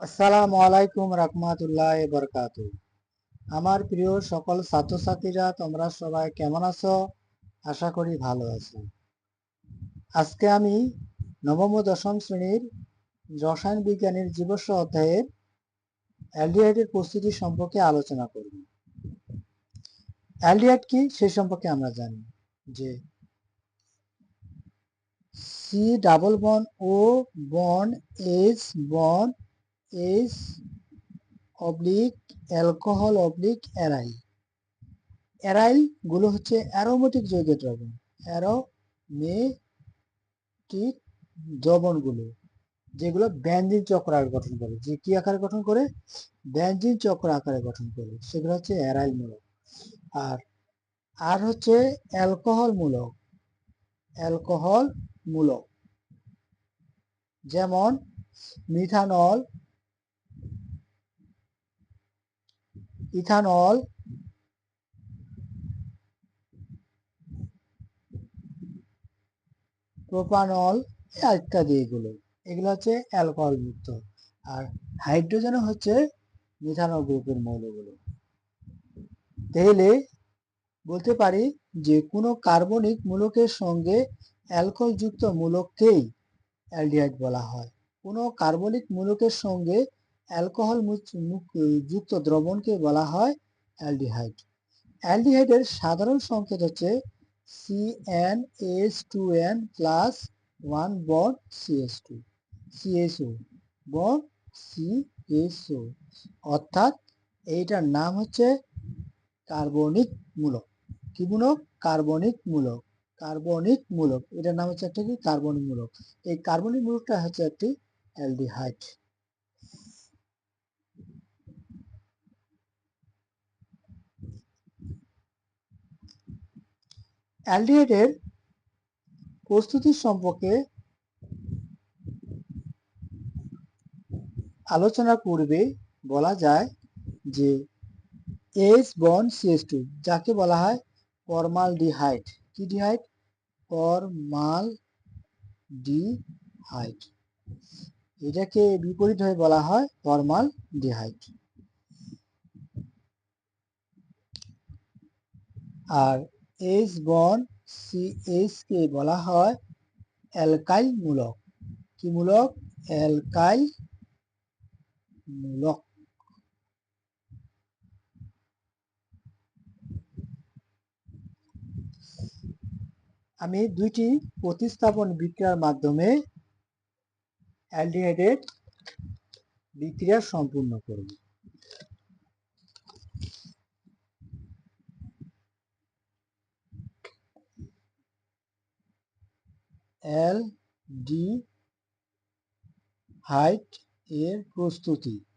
আসসালামু আলাইকুম রহমাতুল্লাহ বরকাত। আমার প্রিয় সকল ছাত্রছাত্রীরা, তোমরা সবাই কেমন আছো? আশা করি ভালো আছো। আজকে আমি নবম ও দশম শ্রেণির রসায়ন বিজ্ঞানের জীবস্ব অধ্যায়ের অ্যালডিহাইডের প্রস্তুতি সম্পর্কে আলোচনা করব। অ্যালডিহাইড কি সে সম্পর্কে আমরা জানি যে সি ডাবল বন O bond H bond H oblique, alcohol oblique অ্যারাইলগুলো হচ্ছে অ্যারোমেটিক যৌগের দ্রবণ। অ্যারোমেটিক দ্রবণগুলো, যেগুলো ব্যঞ্জিন চক্র আকারে গঠন করে। যে কি আকারে গঠন করে? ব্যঞ্জিন চক্র আকারে গঠন করে। সেগুলো হচ্ছে অ্যারাইল মূলক। আর আর হচ্ছে অ্যালকোহল মূলক। অ্যালকোহল মূলক। যেমন মিথানল ইথানল প্রোপানল ইত্যাদি এগুলো। এগুলো হচ্ছে অ্যালকোহল মুক্ত। আর হাইড্রোজেন হচ্ছে মিথানল গ্রুপের মৌলগুলো। তাহলে বলতে পারি যে কোনো কার্বনিক মূলকের সঙ্গে অ্যালকোহল যুক্ত মূলককেই অ্যালডিহাইড বলা হয়। কোনো কার্বনিক মূলকের সঙ্গে অ্যালকোহল যুক্ত দ্রবণকে বলা হয় অ্যালডিহাইড। অ্যালডিহাইডের সাধারণ সংকেত হচ্ছে C N S two N plus one bond CS two CSO bond CSO অর্থাৎ এইটার নাম হচ্ছে কার্বনিক মূলক কি মূলক কার্বনিক মূলক কার্বনিক মূলক। এটার নাম হচ্ছে একটা কি কার্বনিক মূলক। এই কার্বনিক মূলকটা হচ্ছে একটি অ্যালডিহাইড। অ্যালডিহাইডের প্রস্তুতির সম্পর্কে আলোচনা করবে বলা যায় যে এইচ বন সিএস টু যাকে বলা হয় ফরমাল ডিহাইড কি ডিহাইড? ফরমাল ডিহাইড এটাকে বিপরীত হয়ে বলা হয় ফরমাল ডিহাইড আর এইচ বন সি এইচ কে বলা হয় অ্যালকাইল মূলক কি মূলক? অ্যালকাইল মূলক আমি দুইটি প্রতিস্থাপন বিক্রিয়ার মাধ্যমে অ্যালডিহাইডের বিক্রিয়া সম্পূর্ণ করব। এল ডি হাইট এর প্রস্তুতি।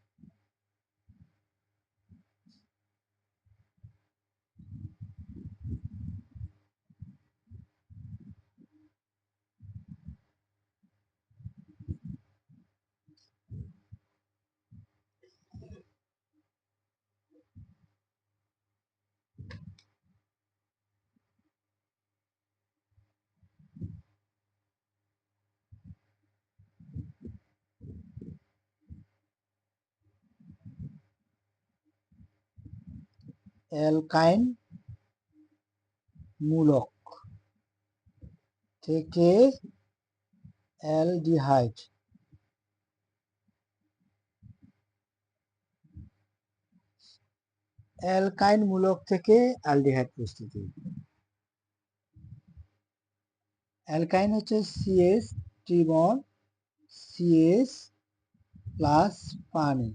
অ্যালকাইন মূলক থেকে অ্যালডিহাইড। অ্যালকাইন মূলক থেকে অ্যালডিহাইড প্রস্তুতি। অ্যালকাইন হচ্ছে সিএস ট্রিবন সিএস প্লাস পানি।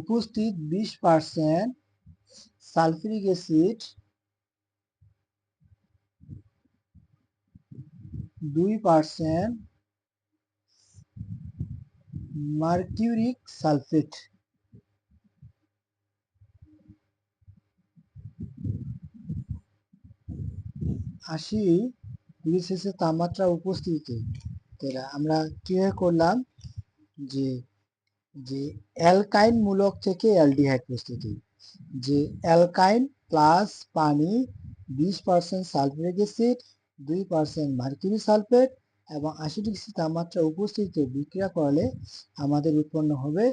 উপস্থিত বিশ পার্সেন্ট সালফিউরিক অ্যাসিড, দুই পার্সেন্ট মার্কিউরিক সালফেট। আশি ডিগ্রি সেলসিয়াস তাপমাত্রা উপস্থিতিতে। আমরা ক্লিয়ার করলাম যে যে অ্যালকাইন মূলক থেকে অ্যালডিহাইড প্রস্তুতি যে অ্যালকাইন প্লাস পানি বিশ পার্সেন্ট সালফিউরিক অ্যাসিড, দুই পার্সেন্ট মার্কিউরি সালফেট এবং আশি ডিগ্রি তাপমাত্রা উপস্থিতিতে বিক্রিয়া করলে আমাদের উৎপন্ন হবে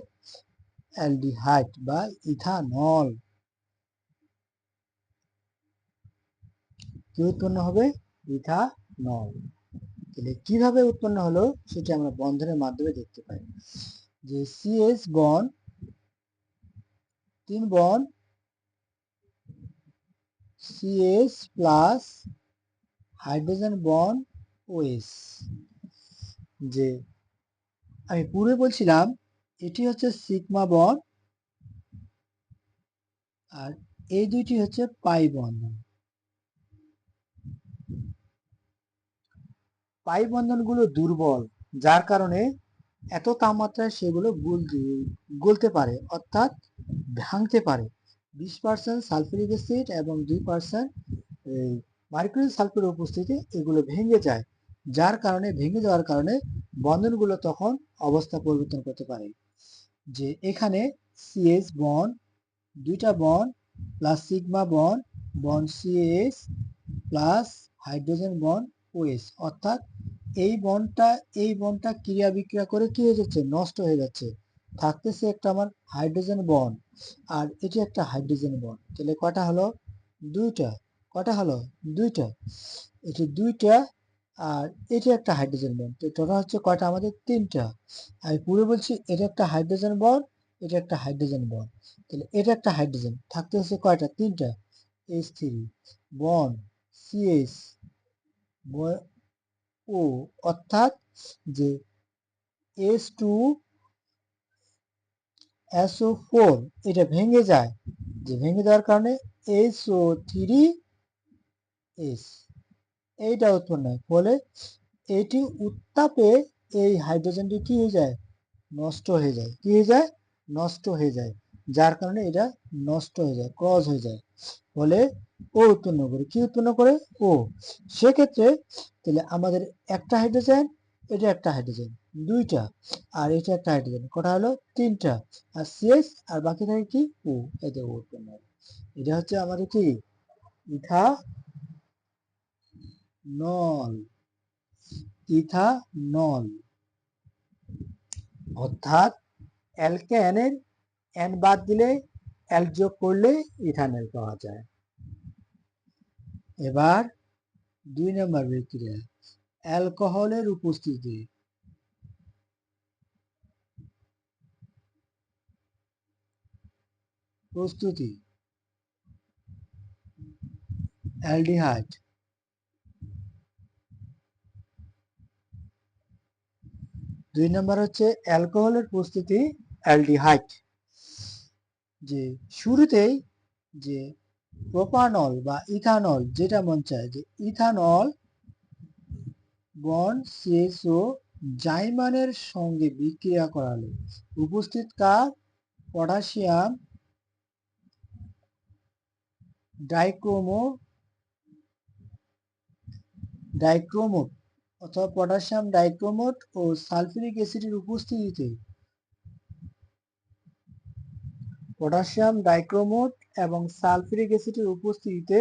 অ্যালডিহাইড বা ইথানল। কি উৎপন্ন হবে? ইথানল। তাহলে কীভাবে উৎপন্ন হলো সেটি আমরা বন্ধনের মাধ্যমে দেখতে পাই। যে সিএস বন, তিন bond CS plus hydrogen bond OS যে আমি পূর্বে বলছিলাম, এটি হচ্ছে সিগমা বন আর এই দুইটি হচ্ছে পাই বন্ধন পাই বন্ধনগুলো দুর্বল, যার কারণে এত তাপমাত্রায় সেগুলো গলতে পারে, অর্থাৎ ভাঙতে পারে। বিশ পার্সেন্ট সালফিউরিক অ্যাসিড এবং দুই পার্সেন্ট মার্কুরি সালফার উপস্থিতি এগুলো ভেঙে যায়, যার কারণে, ভেঙে যাওয়ার কারণে বন্ধনগুলো তখন অবস্থা পরিবর্তন করতে পারে। যে এখানে সিএস বন দুইটা বন plus sigma bond bond CS plus hydrogen bond OS অর্থাৎ এই বনটা এই বনটা ক্রিয়া বিক্রিয়া করে কি হয়ে যাচ্ছে? নষ্ট হয়ে যাচ্ছে। থাকতেছে একটা আমার হাইড্রোজেন বন। আর এটি একটা হাইড্রোজেন বন। তাহলে কটা হলো? দুইটা। কটা হলো? দুইটা। এটি দুইটা আর এটি একটা হাইড্রোজেন বন। তো টোটাল হচ্ছে কটা? আমাদের তিনটা। আমি পুরো বলছি, এটা একটা হাইড্রোজেন বন, এটা একটা হাইড্রোজেন বন। তাহলে এটা একটা হাইড্রোজেন থাকতে হচ্ছে কয়টা? তিনটা। H three bond CS O, অর্থাৎ যে এস টু এসও ফোর এটা ভেঙে যায়। যে ভেঙে যাওয়ার কারণে এসও থ্রি এস এইটা উৎপন্ন হয় ফলে এটি উত্তাপে এই হাইড্রোজেনটি কি হয়ে যায়? নষ্ট হয়ে যায়। কি হয়ে যায়? নষ্ট হয়ে যায়। যার কারণে এটা নষ্ট হয়ে যায় ক্রস হয়ে যায়। ফলে ও উৎপন্ন করে। কি উৎপন্ন করে? ও। সেক্ষেত্রে তাহলে আমাদের একটা হাইড্রোজেন এটা একটা হাইড্রোজেন দুইটা। আর এটা একটা হাইড্রোজেন কটা হলো? তিনটা। আর সিএস আর বাকি থাকে কি? ও এতে ও উৎপন্ন হবে এটা হচ্ছে আমাদের কি? ইথা নল ইথানল। অর্থাৎ অ্যালকেনের এন বাদ দিলে অ্যাল যোগ করলে ইথানল পাওয়া যায়। এবার দুই নম্বর বিক্রিয়া অ্যালকোহলের উপস্থিতি। প্রস্তুতি। অ্যালডিহাইড। দুই নম্বর হচ্ছে অ্যালকোহলের প্রস্তুতি, অ্যালডিহাইড। যে শুরুতেই যে প্রোপানল বা ইথানল, যেটা মন চায় যে ইথানল বন সিএসও জাইমানের সঙ্গে বিক্রিয়া করালে। উপস্থিত কার পটাশিয়াম, ডাইক্রোমো, ডাইক্রোমোট অথবা পটাশিয়াম, ডাইক্রোমোট ও সালফিউরিক অ্যাসিডের উপস্থিতিতে পটাশিয়াম ডাইক্রোমোট এবং সালফিউরিক অ্যাসিডের উপস্থিতিতে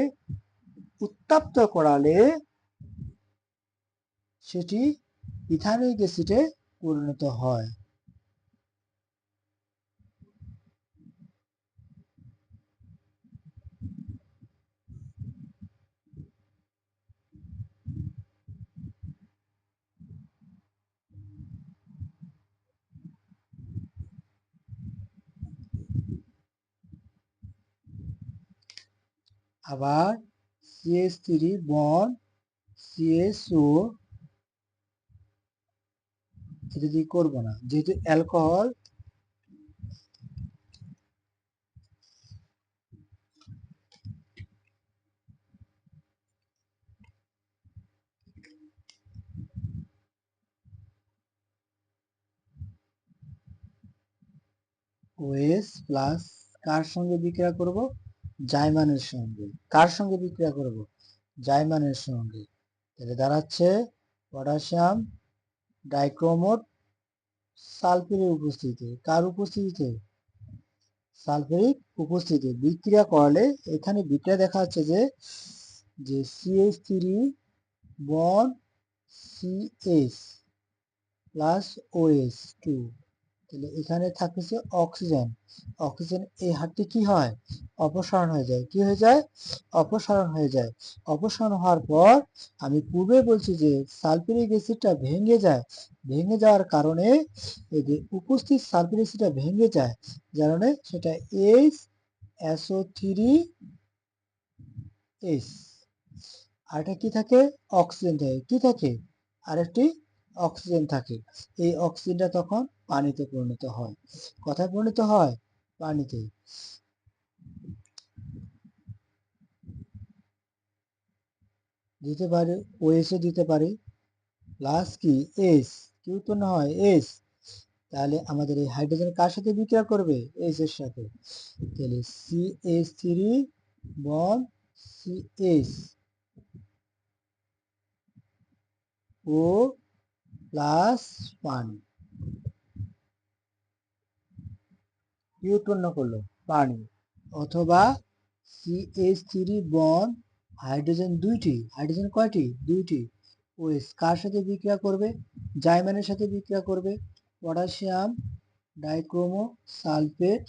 উত্তপ্ত করালে সেটি ইথানোইক অ্যাসিডে পরিণত হয়। আবার সিএস থ্রি বন সিএসও এটা দিয়ে করব না। যেহেতু অ্যালকোহল ওএস প্লাস কার সঙ্গে বিক্রিয়া করব? জাইমানের সঙ্গে। কার সঙ্গে বিক্রিয়া করব? জাইমানের সঙ্গে। তাহলে দাঁড়াচ্ছে পটাশিয়াম ডাইক্রোমোট সালফারের উপস্থিতিতে। কার উপস্থিতিতে? সালফারিক উপস্থিতি বিক্রিয়া করলে এখানে বিক্রিয়া দেখা যাচ্ছে যে যে CS three bond CS plus OS two তাহলে এখানে থাকতেছে অক্সিজেন অক্সিজেন এই হারটি কি হয়? অপসারণ হয়ে যায়। কি হয়ে যায়? অপসারণ হয়ে যায়। অপসারণ হওয়ার পর আমি পূর্বে বলছি যে সালফিউরিক অ্যাসিডটা ভেঙে যায়। ভেঙে যাওয়ার কারণে এই যে উপস্থিত সালফিউরিক অ্যাসিডটা ভেঙে যায়, যার কারণে সেটা এইচ এসও থ্রি আর এটা কি থাকে? অক্সিজেন থাকে। কি থাকে? আরেকটি অক্সিজেন থাকে। এই অক্সিজেনটা তখন পানিতে পরিণত হয়। কথায় পরিণত হয়? পানিতে। দিতে পারি ওএসও দিতে পারি। প্লাস কি? এস কি উৎপন্ন হয়? এস তাহলে আমাদের এই হাইড্রোজেন কার সাথে বিক্রিয়া করবে? এস এর সাথে। তাহলে C S three bond C S O plus পানি কি উৎপন্ন করল? পানি। অথবা সিএইচ থ্রি বন হাইড্রোজেন দুইটি। হাইড্রোজেন কয়টি? দুইটি। ওএস কার সাথে বিক্রিয়া করবে? জাইমানের সাথে বিক্রিয়া করবে। Potassium dichromate sulphate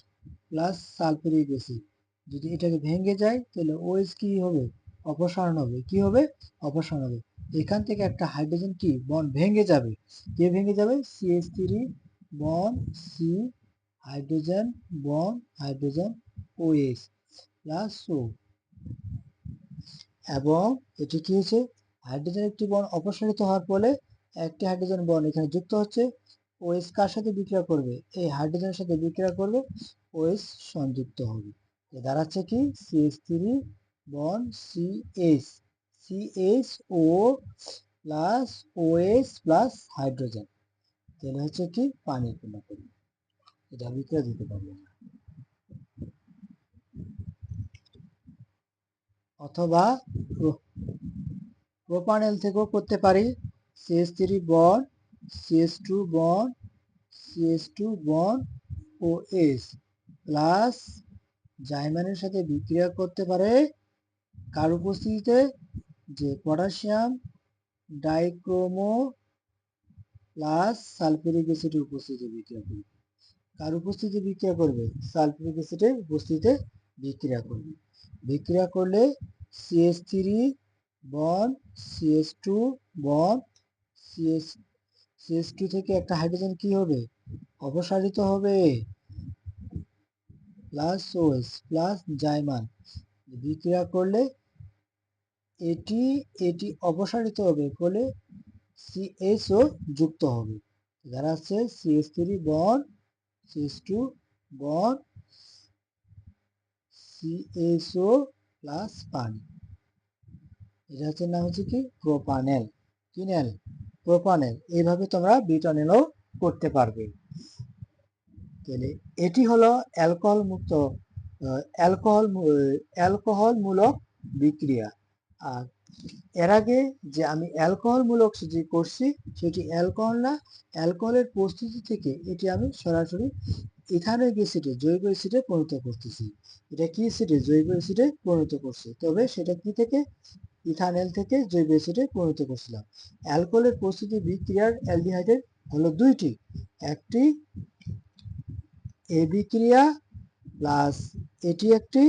plus sulphuric acid. যদি এটাকে ভেঙে যায়, তাহলে ওএস কি হবে? অপসারণ হবে। কি হবে? অপসারণ হবে। এখান থেকে একটা হাইড্রোজেন কি? বন ভেঙে যাবে। কে ভেঙে যাবে? CS three bond C hydrogen bond hydrogen OS plus O এবং এটি কি হয়েছে? হাইড্রোজেন একটি বন অপসারিত হওয়ার ফলে একটি হাইড্রোজেন বন এখানে যুক্ত হচ্ছে। ওএস কার সাথে বিক্রিয়া করবে? এই হাইড্রোজেনের সাথে বিক্রিয়া করবে। ওএস সংযুক্ত হবে। দাঁড়াচ্ছে কি? CS three bond CS CS O plus OS plus hydrogen তাহলে হচ্ছে কি? পানি উৎপন্ন করবে এটা বিক্রিয়া দিতে পারবে না। অথবা প্রোপানেল থেকেও করতে পারি। CS three bond CS two bond CS two bond O S plus জাইমানের সাথে বিক্রিয়া করতে পারে কার উপস্থিতিতে যে পটাশিয়াম ডাইক্রোমো প্লাস সালফিউরিক অ্যাসিডের উপস্থিতিতে বিক্রিয়া করবে। কার উপস্থিতি বিক্রিয়া করবে? সালফিউরিক অ্যাসিডের উপস্থিতিতে বিক্রিয়া করবে। বিক্রিয়া করলে CS three bond CS two bond CS CS two থেকে একটা হাইড্রোজেন কি হবে? অপসারিত হবে। প্লাস ওএস প্লাস জাইমান। বিক্রিয়া করলে এটি এটি অপসারিত হবে ফলে সিএসও যুক্ত হবে। যারা আছে সিএস থ্রি বন সিএস টু বন সিএসও প্লাস পানি। এটা হচ্ছে নাম হচ্ছে কি? প্রোপানেল কি নেল প্রোপানেল এইভাবে তোমরা বিটানেলও করতে পারবে। তাহলে এটি হলো অ্যালকোহল মুক্ত অ্যালকোহল অ্যালকোহল মূলক বিক্রিয়া। আর এর আগে যে আমি অ্যালকোহল মূলক যে করছি, সেটি অ্যালকোহল না, অ্যালকোহলের প্রস্তুতি থেকে এটি আমি সরাসরি ইথানিক অ্যাসিডে জৈব অ্যাসিডে পরিণত করতেছি। এটা কি অ্যাসিডে? জৈব অ্যাসিডে পরিণত করছে। তবে সেটা কি থেকে? ইথানল থেকে জৈব অ্যাসিডে পরিণত করছিলাম। অ্যালকোহলের প্রস্তুতি বিক্রিয়ার অ্যালডিহাইডের হলো দুইটি। একটি এ বিক্রিয়া প্লাস এটি একটি,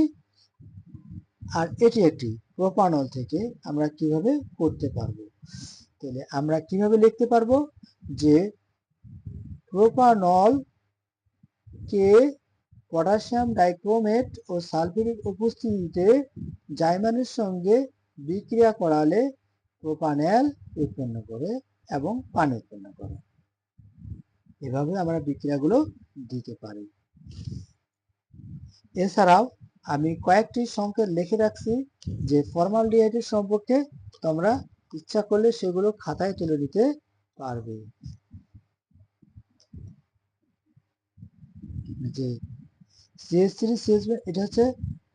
আর এটি একটি। প্রোপানল থেকে আমরা কীভাবে করতে পারব? তাহলে আমরা কীভাবে লিখতে পারব? যে প্রোপানল কে পটাশিয়াম ডাইক্রোমেট ও সালফিউরিক উপস্থিতিতে জাইমানের সঙ্গে বিক্রিয়া করালে প্রোপানেল উৎপন্ন করে এবং পানি উৎপন্ন করে। এভাবে আমরা বিক্রিয়াগুলো দিতে পারি। এছাড়াও আমি কয়েকটি সংকেত লিখে রাখছি যে ফর্মালডিহাইডের সম্পর্কে তোমরা ইচ্ছা করলে সেগুলো খাতায় তুলে নিতে পারবে। যে সিএস থ্রি সিএস এটা হচ্ছে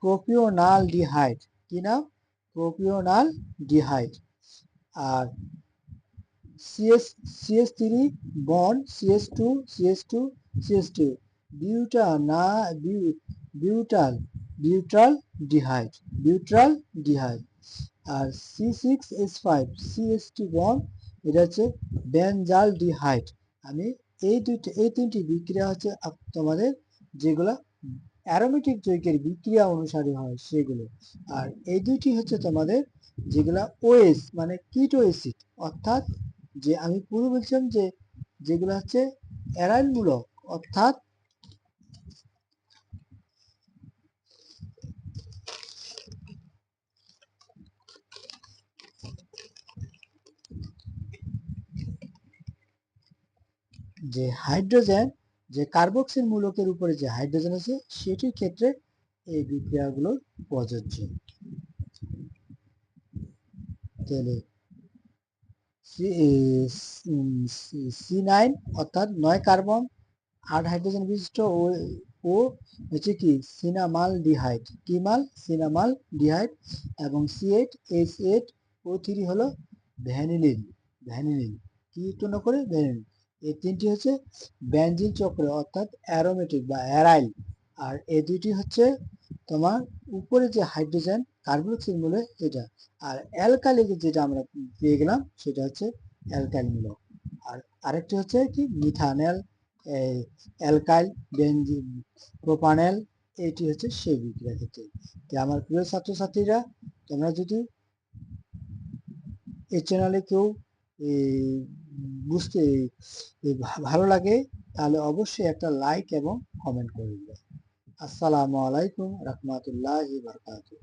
প্রোপিওনাল ডিহাইড কি নাম? প্রোপিওনাল ডিহাইড আর CS CS three bond CS two CS two CS two বিউটা না বিউটাল বিউট্রাল ডিহাইড বিউট্রাল ডিহাইড আর C six S five CS T bond এটা হচ্ছে বেনজাল ডিহাইড আমি এই দুইটা, এই তিনটি বিক্রিয়া হচ্ছে তোমাদের যেগুলা অ্যারোমেটিক যৌগের বিক্রিয়া অনুসারে হয় সেগুলো। আর এই দুইটি হচ্ছে তোমাদের যেগুলা ওএস মানে কিটো অ্যাসিড অর্থাৎ যে আমি পূর্বে বলছিলাম যে যেগুলো হচ্ছে অ্যারাইলমূলক অর্থাৎ যে হাইড্রোজেন, যে কার্বক্সিল মূলকের উপরে যে হাইড্রোজেন আছে, সেটির ক্ষেত্রে এই বিক্রিয়াগুলো প্রযোজ্য। তাহলে সি নাইন অর্থাৎ নয় কার্বন, আট হাইড্রোজেন বিশিষ্ট ও ও হচ্ছে কি সিনামাল ডিহাইড। কি মাল? সিনামাল ডিহাইড এবং C eight, H eight O three হলো ভ্যানিলিন ভ্যানিলিন। কি উৎপন্ন করে? ভ্যানিলিন। এই তিনটি হচ্ছে ব্যাঞ্জিন চক্র, অর্থাৎ অ্যারোমেটিক বা অ্যারাইল। আর এই দুইটি হচ্ছে তোমার উপরে যে হাইড্রোজেন কার্বক্সিল মূলে এটা আর অ্যালকালি যেটা আমরা পেয়ে গেলাম, সেটা হচ্ছে অ্যালকাইল মূলক। আর আরেকটি হচ্ছে কি? মিথানেল অ্যালকাইল, বেঞ্জিন, প্রোপানেল এটি হচ্ছে সেই বিক্রিয়া ক্ষেত্রে। তো আমার প্রিয় ছাত্রছাত্রীরা, তোমরা যদি এই চ্যানেলে কেউ বুঝতে ভালো লাগে, তাহলে অবশ্যই একটা লাইক এবং কমেন্ট করে দিবেন। আসসালামু আলাইকুম রহমতুল্লাহ বারকাতুহ।